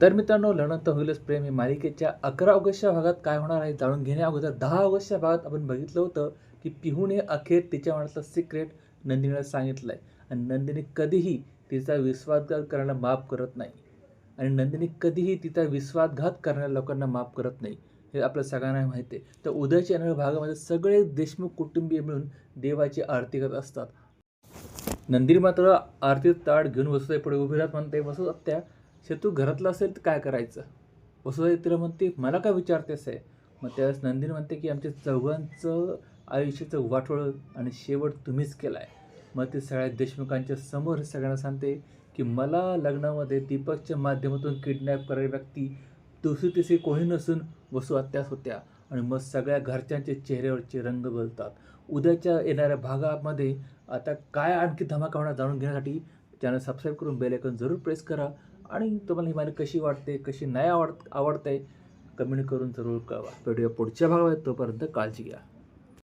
तर मित्रांनो लढत होईलच प्रेम हे मालिकेच्या अकरा ऑगस्टच्या भागात काय होणार आहे जाणून घेण्या अगोदर दहा ऑगस्टच्या भागात आपण बघितलं होतं की पिहूने अखेर तिच्या मनातलं सिक्रेट नंदिनीला सांगितलं आहे आणि नंदिनी कधीही तिचा विश्वासघात करायला माफ करत नाही. आणि नंदिनी कधीही तिचा विश्वासघात करणाऱ्या लोकांना माफ करत नाही. हे आपल्या सगळ्यांना माहिती आहे. तर उद्याच्या येणाऱ्या भागामध्ये सगळे देशमुख कुटुंबीय मिळून देवाची आरती करत असतात. नंदिनी मात्र आरतीत ताट घेऊन वसुताई पुढे उभी राहत म्हणते वसुत्या शे तू घरातलं असेल तर काय करायचं? वसुताई तिला म्हणते मला काय विचारतेस आहे? मग त्यावेळेस नंदिनी म्हणते की आमच्या चौघांचं आयुष्याचं वाटोळं आणि शेवट तुम्हीच केला आहे मग ते सगळ्या देशमुखांच्या समोर सगळ्यांना सांगते की मला लग्नामध्ये दीपकच्या माध्यमातून किडनॅप करणारी व्यक्ती दुसरी तिसरी कोणी नसून वसू आत्याच होत्या. आणि मग सगळ्या घरच्यांचे चेहऱ्यावरचे रंग बदलतात. उद्याच्या येणाऱ्या भागामध्ये आता काय आणखी धमाका होणार जाणून घेण्यासाठी चॅनल सबस्क्राईब करून बेल आयकॉन जरूर प्रेस करा. आणि तुम्हाला ही माहिती कशी वाटते कशी नाही आवड आवडते कमेंट करून जरूर कळवा. भेटूया पुढच्या भागात तोपर्यंत काळजी घ्या.